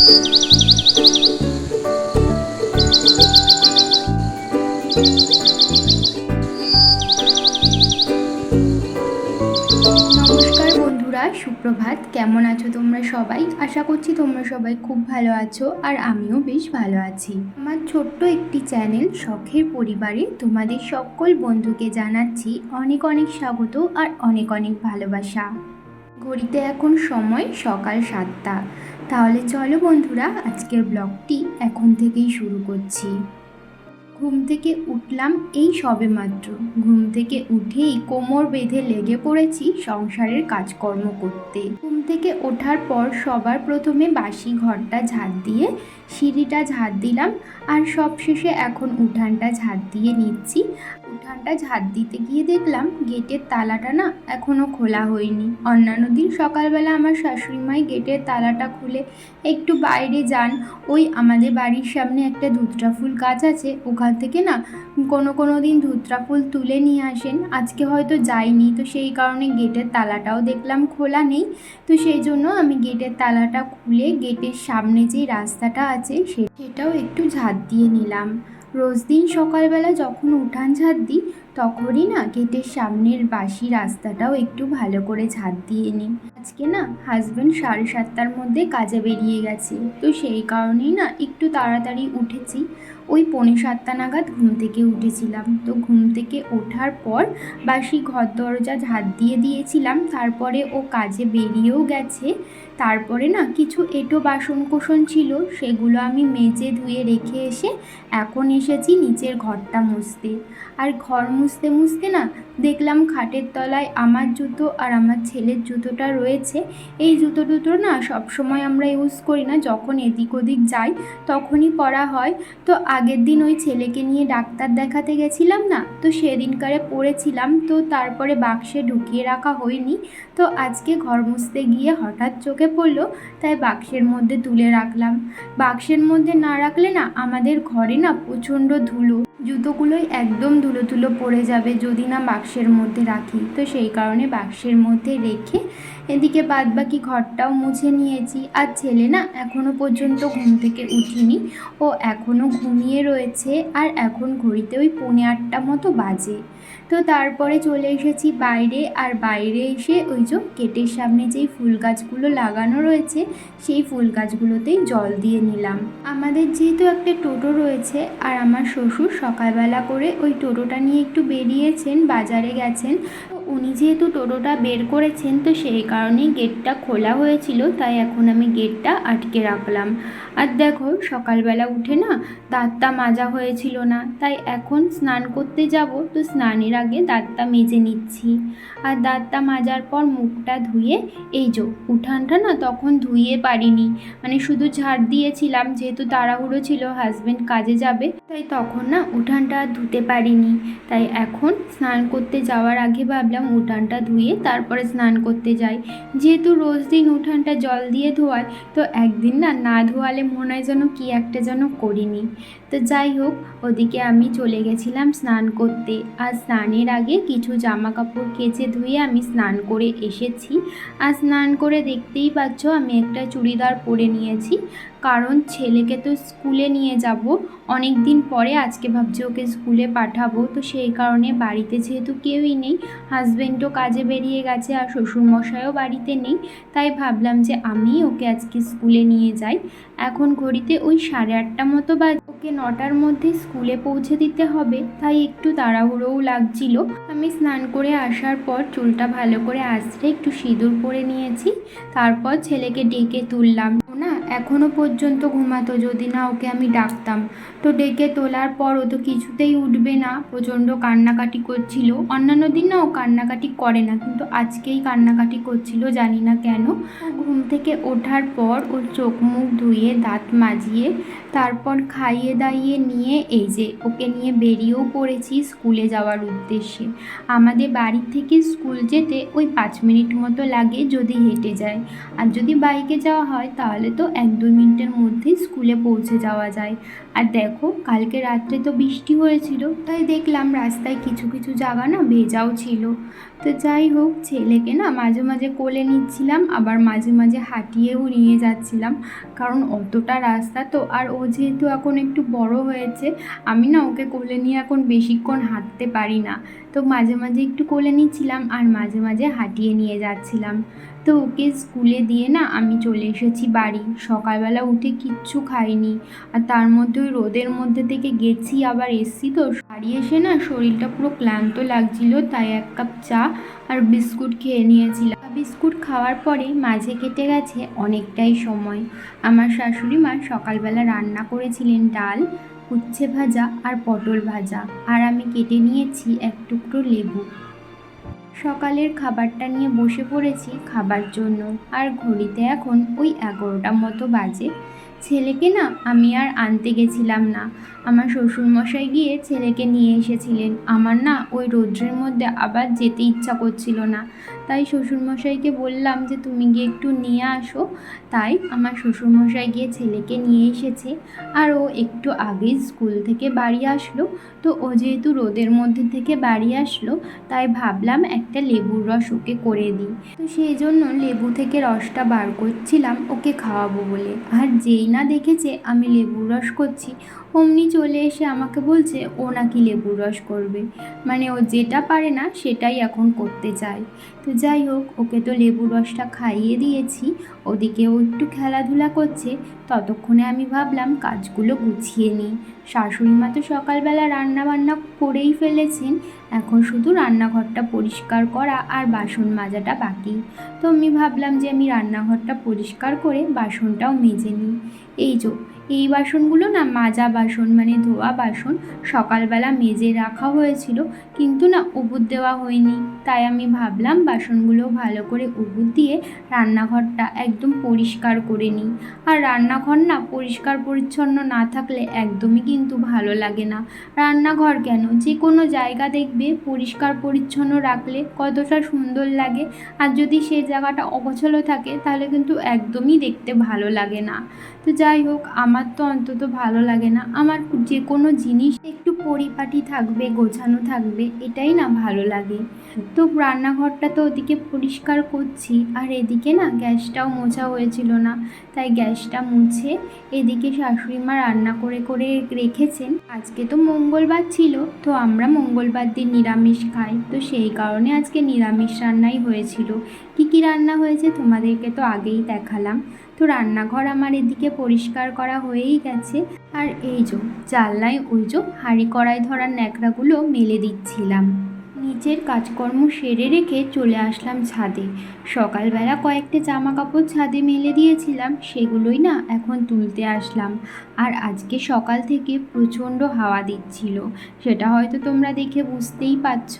নমস্কার বন্ধুরা, সুপ্রভাত। কেমন আছো তোমরা সবাই? আশা করছি তোমরা সবাই খুব ভালো আছো আর আমিও বেশ ভালো আছি। আমার ছোট্ট একটি চ্যানেল শখের পরিবারে তোমাদের সকল বন্ধুকে জানাচ্ছি অনেক অনেক স্বাগত আর অনেক অনেক ভালোবাসা। ঘড়িতে এখন সময় সকাল সাতটা। তাহলে চলো বন্ধুরা আজকের ব্লগটি এখন থেকেই শুরু করছি। ঘুম থেকে উঠলাম এই সবে মাত্র। ঘুম থেকে উঠেই কোমর বেঁধে লেগে পড়েছি সংসারের কাজকর্ম করতে। ঘুম থেকে ওঠার পর সবার প্রথমে বাসি ঘরটা ঝাড় দিয়ে সিঁড়িটা ঝাড় দিলাম আর সবশেষে এখন উঠানটা ঝাড় দিয়ে নিচ্ছি। উঠানটা ঝাড় দিতে গিয়ে দেখলাম গেটের তালাটা না এখনও খোলা হয়নি। অন্যান্য দিন সকালবেলা আমার শাশুড়িমাই গেটের তালাটা খুলে একটু বাইরে যান। ওই আমাদের বাড়ির সামনে একটা ধুতরা ফুল গাছ আছে, ওখান থেকে না কোনো কোনো দিন ধুতরা ফুল তুলে নিয়ে আসেন। আজকে হয়তো যাইনি, তো সেই কারণে গেটের তালাটাও দেখলাম খোলা নেই। তো সেই জন্য আমি গেটের তালাটা খুলে গেটের সামনে যে রাস্তাটা আছে সেটাও একটু ঝাঁট দিয়ে নিলাম। রোজ দিন সকালবেলা যখন উঠান ঝাঁট দিই, তখনই না গেটের সামনের বাসি রাস্তাটাও একটু ভালো করে ঝাঁট দিয়ে নিই। আজকে না হাজব্যান্ড সাড়ে সাতটার মধ্যে কাজে বেরিয়ে গেছে। তো সেই কারণেই না একটু তাড়াতাড়ি উঠেছি। ওই পৌনে সাতটা নাগাদ ঘুম থেকে উঠেছিলাম। তো ঘুম থেকে ওঠার পর বাসি ঘর দরজা ঝাঁট দিয়ে দিয়েছিলাম। তারপরে ও কাজে বেরিয়েও গেছে। তারপরে না কিছু এঁটো বাসন কোসন ছিল, সেগুলো আমি মেজে ধুয়ে রেখে এসে এখন এসেছি নিচের ঘরটা মুছতে। আর ঘর মুছতে মুছতে না দেখলাম খাটের তলায় আমার জুতো আর আমার ছেলের জুতোটা রয়েছে। এই জুতো দুটো না সবসময় আমরা ইউজ করি না। যখন এদিক ওদিক যাই তখনই পরা হয়। তো আগের দিন ওই ছেলেকে নিয়ে ডাক্তার দেখাতে গেছিলাম না? তো সেদিনকারে পড়েছিলাম, তো তারপরে বাক্সে ঢুকিয়ে রাখা হয়নি। তো আজকে ঘর মুছতে গিয়ে হঠাৎ চোখে পড়ল, তাই বাক্সের মধ্যে তুলে রাখলাম। বাক্সের মধ্যে না রাখলে না আমাদের ঘরে না প্রচণ্ড ধুলো। জুতোগুলোই একদম ধুলো ধুলো পড়ে যাবে যদি না বাক্সের মধ্যে রাখি। তো সেই কারণে বাক্সের মধ্যে রেখে এদিকে বাদ বাকি ঘরটাও মুছে নিয়েছি। আর ছেলে না এখনও পর্যন্ত ঘুম থেকে উঠিনি। ও এখনও ঘুমিয়ে রয়েছে আর এখন ঘড়িতে ওই পৌনে আটটা মতো বাজে। তো তারপরে চলে এসেছি বাইরে আর বাইরে এসে ওই যে গেটের সামনে যেই ফুল গাছগুলো লাগানো রয়েছে, সেই ফুল গাছগুলোতেই জল দিয়ে নিলাম। আমাদের যেহেতু একটা টোটো রয়েছে আর আমার শ্বশুর সকালবেলা করে ওই টোটোটা নিয়ে একটু বেরিয়েছেন, বাজারে গেছেন উনি যেহেতু টোটোটা বের করেছেন, তো সেই কারণেই গেটটা খোলা হয়েছিল, তাই এখন আমি গেটটা আটকে রাখলাম। আর দেখো, সকালবেলা উঠে না দাঁতটা মাজা হয়েছিল না, তাই এখন স্নান করতে যাব, তো স্নানের আগে দাঁতটা মেজে নিচ্ছি। আর দাঁতটা মাজার পর মুখটা ধুয়ে, এই যে উঠানটা না তখন ধুয়ে পারিনি মানে শুধু ঝাড় দিয়েছিলাম, যেহেতু তাড়াহুড়ো ছিল হাজবেন্ড কাজে যাবে, তাই তখন না উঠানটা ধুতে পারিনি। তাই এখন স্নান করতে যাওয়ার আগে ভাবলাম উঠানটা ধুয়ে তারপরে স্নান করতে যাই। যেহেতু রোজ দিন উঠানটা জল দিয়ে ধোয়ায়, তো একদিন না না ধোয়ালে মনে হয় যেন কী একটা যেন করিনি। তো যাই হোক, ওদিকে আমি চলে গেছিলাম স্নান করতে। আর স্নানের আগে কিছু জামা কাপড় কেচে ধুয়ে আমি স্নান করে এসেছি। আর স্নান করে দেখতেই পাচ্ছ, আমি একটা চুড়িদার পরে নিয়েছি। কারণ ছেলেকে তো স্কুলে নিয়ে যাব। অনেক দিন পরে আজকে ভাবছি ওকে স্কুলে পাঠাবো। তো সেই কারণে বাড়িতে যেহেতু কেউই নেই হাজবেন্ডও কাজে বেরিয়ে গেছে আর শ্বশুরমশাইও বাড়িতে নেই, তাই ভাবলাম যে আমি ওকে আজকে স্কুলে নিয়ে যাই। এখন ঘড়িতে ওই সাড়ে আটটা মতো বা ওকে নটার মধ্যে স্কুলে পৌঁছে দিতে হবে, তাই একটু তাড়াহুড়োও লাগছিল। আমি স্নান করে আসার পর চুলটা ভালো করে আঁচড়ে একটু সিঁদুর পরে নিয়েছি। তারপর ছেলেকে ডেকে তুললাম। না? এখনও পর্যন্ত ঘুমাতো। যদি না, ওকে আমি ডাকতাম। তো ডেকে তোলার পর ও তো কিছুতেই উঠবে না। প্রচণ্ড কান্নাকাটি করছিল। অন্যান্য দিন না ও কান্নাকাটি করে না, কিন্তু আজকেই কান্নাকাটি করছিল, জানি না কেন। ঘুম থেকে ওঠার পর ওর চোখ মুখ ধুয়ে দাঁত মাজিয়ে, তারপর খাইয়ে দাইয়ে নিয়ে এই যে, ওকে নিয়ে বেরিয়েও পড়েছি স্কুলে যাওয়ার উদ্দেশ্যে। আমাদের বাড়ি থেকে স্কুল যেতে ওই পাঁচ মিনিট মতো লাগে যদি হেঁটে যায়। আর যদি বাইকে যাওয়া হয়, তাহলে তো এক দুই মিনিটের মধ্যেই স্কুলে পৌঁছে যাওয়া যায়। আর দেখো, কালকে রাত্রে তো বৃষ্টি হয়েছিল, তাই দেখলাম রাস্তায় কিছু কিছু জায়গা না ভেজাও ছিল। তো যাই হোক, ছেলেকে না মাঝে মাঝে কোলে নিচ্ছিলাম, আবার মাঝে মাঝে হাঁটিয়েও নিয়ে যাচ্ছিলাম। কারণ অতটা রাস্তা তো, আর ও যেহেতু এখন একটু বড় হয়েছে, আমি না ওকে কোলে নিয়ে এখন বেশিক্ষণ হাঁটতে পারি না। তো মাঝে মাঝে একটু কোলে নিচ্ছিলাম, আর মাঝে মাঝে হাঁটিয়ে নিয়ে যাচ্ছিলাম। তো ওকে স্কুলে দিয়ে না আমি চলে এসেছি বাড়ি। সকালবেলা উঠে কিচ্ছু খাইনি। আর তার মধ্যে ওই রোদের মধ্যে থেকে গেছি, আবার এসছি তো। বাড়ি এসে না শরীরটা পুরো ক্লান্ত লাগছিল, তাই এক কাপ চা আর বিস্কুট খেয়ে নিয়েছিলাম। বিস্কুট খাওয়ার পরে মাঝে কেটে গেছে অনেকটাই সময়। আমার শাশুড়ি মা সকালবেলা রান্না করেছিলেন ডাল, উচ্ছে ভাজা আর পটল ভাজা। আর আমি কেটে নিয়েছি এক টুকরো লেবু। সকালের খাবারটা নিয়ে বসে পড়েছি খাবার জন্য। আর ঘড়িতে এখন ওই এগারোটা মতো বাজে। ছেলেকে না আমি আর আনতে গেছিলাম না। আমার শ্বশুরমশাই গিয়ে ছেলেকে নিয়ে এসেছিলেন। আমার না ওই রৌদ্রের মধ্যে আবার যেতে ইচ্ছা করছিল না। তাই শ্বশুরমশাইকে বললাম যে, তুমি গিয়ে একটু নিয়ে আসো। তাই আমার শ্বশুরমশাই গিয়ে ছেলেকে নিয়ে এসেছে। আর ও একটু আগেই স্কুল থেকে বাড়ি আসলো। তো ও যেহেতু রোদের মধ্যে থেকে বাড়ি আসলো, তাই ভাবলাম একটা লেবুর রস ওকে করে দিই। তো সেই জন্য লেবু থেকে রসটা বার করছিলাম, ওকে খাওয়াবো বলে। আর যেই না দেখেছে আমি লেবুর রস করছি অমনি চলে এসে আমাকে বলছে, ও নাকি লেবুর রস করবে। মানে ও যেটা পারে না, সেটাই এখন করতে চায়। তো যাই হোক, ওকে তো লেবুর রসটা খাইয়ে দিয়েছি। ওদিকে ও একটু খেলাধুলা করছে। ততক্ষণে আমি ভাবলাম, কাজগুলো গুছিয়ে নিই। শাশুড়ি মা তো সকালবেলা রান্না বান্না করেই ফেলেছেন। এখন শুধু রান্নাঘরটা পরিষ্কার করা আর বাসন মাজাটা বাকি। তো আমি ভাবলাম যে আমি রান্নাঘরটা পরিষ্কার করে বাসনটাও মেজে নিই। এই যো এই বাসনগুলো না মাজা বাসন মানে ধোয়া বাসন সকালবেলা মেজে রাখা হয়েছিল, কিন্তু না উবুর দেওয়া হয়নি। তাই আমি ভাবলাম বাসনগুলো ভালো করে উবুর দিয়ে রান্নাঘরটা একদম পরিষ্কার করে নিই। আর রান্নাঘর না পরিষ্কার পরিচ্ছন্ন না থাকলে একদমই কিন্তু ভালো লাগে না। রান্নাঘর কেন? যে কোনো জায়গা দেখবে পরিষ্কার পরিচ্ছন্ন রাখলে কতটা সুন্দর লাগে। আর যদি সেই জায়গাটা অগোছালো থাকে তাহলে কিন্তু একদমই দেখতে ভালো লাগে না। তো যাই হোক, আমার তো অন্তত ভালো লাগে না। আমার যে কোনো জিনিস একটু পরিপাটি থাকবে, গোছানো থাকবে, এটাই না ভালো লাগে। তো রান্নাঘরটা তো ওদিকে পরিষ্কার করছি, আর এদিকে না গ্যাসটাও মোছা হয়েছিল না। তাই গ্যাসটা মুছে এদিকে শাশুড়ি মা রান্না করে করে রেখেছেন। আজকে তো মঙ্গলবার ছিল, তো আমরা মঙ্গলবার দিন নিরামিষ খাই। তো সেই কারণে আজকে নিরামিষ রান্নাই হয়েছিল। কি কি রান্না হয়েছে তোমাদেরকে তো আগেই দেখালাম। তো রান্নাঘর আমার এদিকে পরিষ্কার করা হয়েই গেছে। আর এই যো, জানলায় ওই যো হাঁড়ি কড়াই ধরার ন্যাকড়াগুলো মেলে দিচ্ছিলাম। নিচের কাজকর্ম সেরে রেখে চলে আসলাম ছাদে। সকালবেলা কয়েকটা জামা কাপড় ছাদে মেলে দিয়েছিলাম, সেগুলোই না এখন তুলতে আসলাম। আর আজকে সকাল থেকে প্রচণ্ড হাওয়া দিচ্ছিল, সেটা হয়তো তোমরা দেখে বুঝতেই পারছ।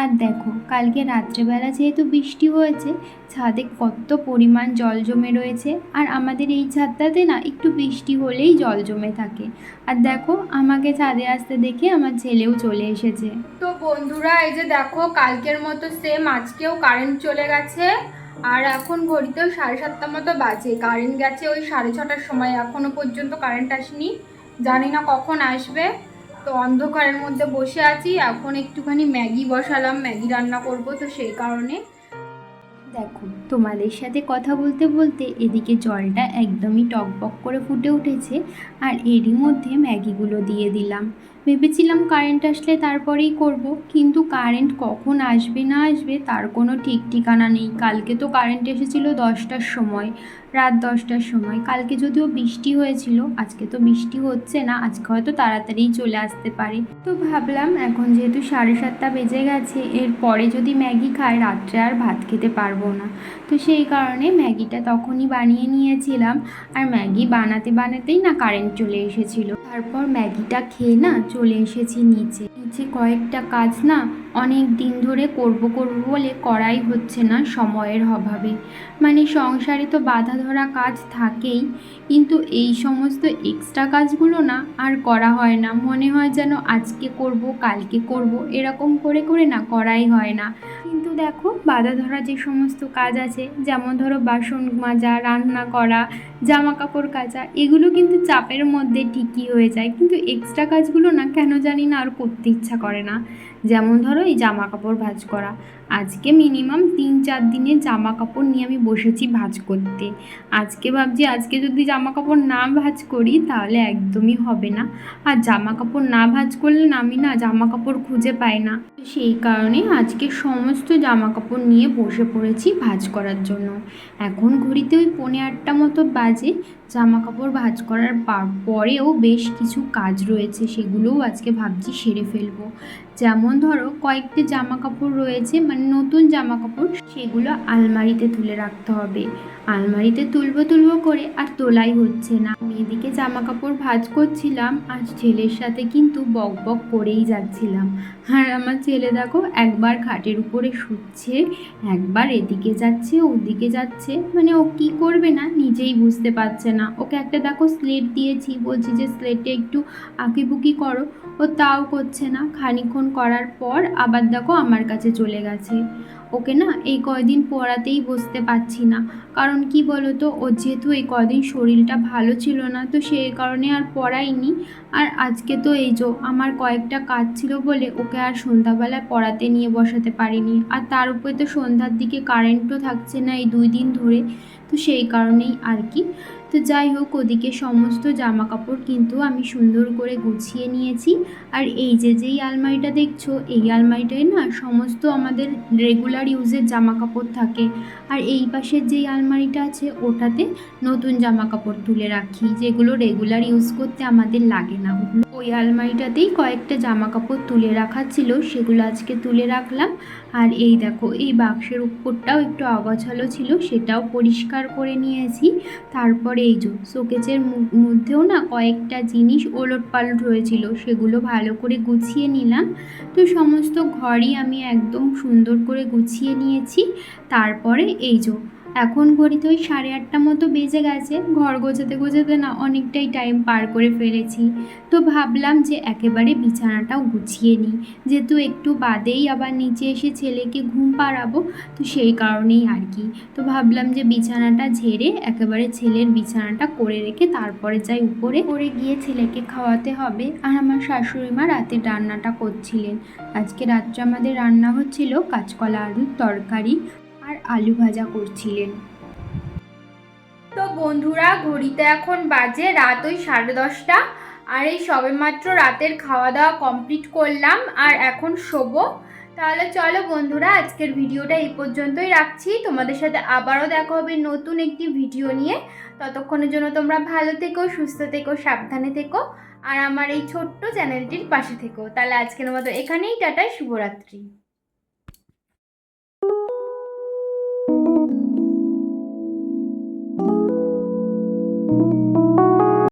আর দেখো, কালকে রাত্রেবেলা যেহেতু বৃষ্টি হয়েছে, ছাদে কত পরিমাণ জল জমে রয়েছে, আর আমাদের এই ছাদটাতে না একটু বৃষ্টি হলেই জল জমে থাকে। আর দেখো, আমাকে ছাদে আসতে দেখে আমার ছেলেও চলে এসেছে। তো বন্ধুরা, এই যে দেখো, কালকের মতো সেম আজকেও কারেন্ট চলে গেছে, আর এখন ঘড়িতেও সাড়ে সাতটা মতো বাজে। কারেন্ট গেছে ওই সাড়ে ছটার সময়, এখনও পর্যন্ত কারেন্ট আসেনি। জানি না কখন আসবে। তো অন্ধকারের মধ্যে বসে আছি। এখন একটুখানি ম্যাগি বসালাম, ম্যাগি রান্না করব তো সেই কারণে। দেখো তোমাদের সাথে কথা বলতে বলতে এদিকে জলটা একদমই টকবক করে ফুটে উঠেছে আর এরই মধ্যে ম্যাগিগুলো দিয়ে দিলাম। ভেবেছিলাম কারেন্ট আসলে তারপরেই করব, কিন্তু কারেন্ট কখন আসবে না আসবে তার কোনো ঠিক ঠিকানা নেই। কালকে তো কারেন্ট এসেছিল দশটার সময়, রাত দশটার সময়। কালকে যদিও বৃষ্টি হয়েছিল, আজকে তো বৃষ্টি হচ্ছে না, আজকে হয়তো তাড়াতাড়িই চলে আসতে পারে। তো ভাবলাম এখন যেহেতু সাড়ে সাতটা বেজে গেছে এর পরে যদি ম্যাগি খায় রাত্রে আর ভাত খেতে পারব না। তো সেই কারণে ম্যাগিটা তখনই বানিয়ে নিয়েছিলাম। আর ম্যাগি বানাতে বানাতেই না কারেন্ট চলে এসেছিল। তারপর ম্যাগিটা খেয়ে না চলে এসেছি নিচে। নিচে কয়েকটা কাজ না অনেক দিন ধরে করব করব বলে করাই হচ্ছে না সময়ের অভাবে। মানে সংসারে তো বাধা ধরা কাজ থাকেই, কিন্তু এই সমস্ত এক্সট্রা কাজগুলো না আর করা হয় না। মনে হয় যেন আজকে করব, কালকে করব, এরকম করে করে না করাই হয় না। কিন্তু দেখো, বাধা ধরা যে সমস্ত কাজ আছে, যেমন ধরো বাসন মাজা, রান্না করা জামা কাপড় কাচা, এগুলো কিন্তু চাপের মধ্যে ঠিকই হয়ে যায়। কিন্তু এক্সট্রা কাজগুলো না কেন জানি না আর করতে ইচ্ছা করে না। যেমন ধরো এই জামা কাপড় ভাঁজ করা। আজকে মিনিমাম তিন চার দিনের জামা কাপড় নিয়ে আমি বসেছি ভাঁজ করতে। আজকে ভাবছি, আজকে যদি জামা কাপড় না ভাঁজ করি তাহলে একদমই হবে না। আর জামা কাপড় না ভাঁজ করলে আমি না জামা কাপড় খুঁজে পাই না। সেই কারণে আজকে সমস্ত জামা কাপড় নিয়ে বসে পড়েছি ভাঁজ করার জন্য। এখন ঘড়িতে ওই পৌনে আটটা মতো বাজে। জামা কাপড় ভাঁজ করার পরেও বেশ কিছু কাজ রয়েছে, সেগুলোও আজকে ভাবছি সেরে ফেলব। যেমন ধরো, কয়েকটি জামা কাপড় রয়েছে মানে নতুন জামা কাপড় সেগুলো আলমারিতে তুলে রাখতে হবে। আলমারিতে তুলবো তুলবো করে আর তোলাই হচ্ছে না। আমি এদিকে জামা কাপড় ভাঁজ করছিলাম আর ছেলের সাথে কিন্তু বক বক করেই যাচ্ছিলাম। আর আমার ছেলে দেখো একবার খাটের উপরে শুচ্ছে, একবার এদিকে যাচ্ছে, ওদিকে যাচ্ছে। মানে ও কি করবে না নিজেই বুঝতে পারছে না। ওকে একটা দেখো স্লেট দিয়েছি, বলছি যে স্লেটে একটু আঁকিবুকি করো। ও তাও করছে না। খানিক্ষণ করার পর আবার দেখো আমার কাছে চলে গেছে। ওকে না এই কয়দিন পড়াতেই বসতে পারছি না। কারণ কি বলো তো ওর যেহেতু এই কদিন শরীরটা ভালো ছিল না, তো সেই কারণে আর পড়াইনি আর আজকে তো এই যো আমার কয়েকটা কাজ ছিল বলে ওকে আর সন্ধ্যাবেলায় পড়াতে নিয়ে বসাতে পারিনি। আর তার উপরে তো সন্ধ্যার দিকে কারেন্টও থাকছে না এই দুই দিন ধরে। তো সেই কারণেই আর কি। তো যাই হোক, ওদিকে সমস্ত জামা কাপড় কিন্তু আমি সুন্দর করে গুছিয়ে নিয়েছি। আর এই যে, যেই আলমারিটা দেখছ, এই আলমারিটায় না সমস্ত আমাদের রেগুলার ইউজের জামা কাপড় থাকে। আর এই পাশের যেই আলমারিটা আছে, ওটাতে নতুন জামা কাপড় তুলে রাখি, যেগুলো রেগুলার ইউজ করতে আমাদের লাগে না। ওই আলমারিটাতেই কয়েকটা জামা কাপড় তুলে রাখা ছিল, সেগুলো আজকে তুলে রাখলাম। আর এই দেখো, এই বাক্সের উপরটাও একটু অগোছালো ছিল, সেটাও পরিষ্কার করে নিয়েছি। তারপরে এই যে শোকেজের মধ্যেও না কয়েকটা জিনিস ওলট পালট হয়েছিল, সেগুলো ভালো করে গুছিয়ে নিলাম। তো সমস্ত ঘরই আমি একদম সুন্দর করে গুছিয়ে নিয়েছি। তারপরে এই যে এখন ঘড়িতে ওই সাড়ে আটটা মতো বেজে গেছে। ঘর গোছাতে গোছাতে না অনেকটাই টাইম পার করে ফেলেছি। তো ভাবলাম যে একেবারে বিছানাটাও গুছিয়ে নিই। যেহেতু একটু বাদেই আবার নিচে এসে ছেলেকে ঘুম পাড়াবো, তো সেই কারণেই আর কি। তো ভাবলাম যে বিছানাটা ঝেড়ে একেবারে ছেলের বিছানাটা করে রেখে তারপরে যাই উপরে। করে গিয়ে ছেলেকে খাওয়াতে হবে। আর আমার শাশুড়ি মা রাতে রান্নাটা করছিলেন। আজকে রাত্রে আমাদের রান্না হচ্ছিল কাঁচকলা আলুর তরকারি। আর আলু ভাজা করছিলেন। তো বন্ধুরা, ঘড়িতে এখন বাজে রাত ওই সাড়ে দশটা, আর এই সবেমাত্র রাতের খাওয়া দাওয়া কমপ্লিট করলাম, আর এখন শোবো। তাহলে চলো বন্ধুরা, আজকের ভিডিওটা এই পর্যন্তই রাখছি। তোমাদের সাথে আবারও দেখা হবে নতুন একটি ভিডিও নিয়ে। ততক্ষণের জন্য তোমরা ভালো থেকো, সুস্থ থেকো, সাবধানে থেকো, আর আমার এই ছোট্ট চ্যানেলটির পাশে থেকো। তাহলে আজকের মতো এখানেই, টাটা, শুভরাত্রি।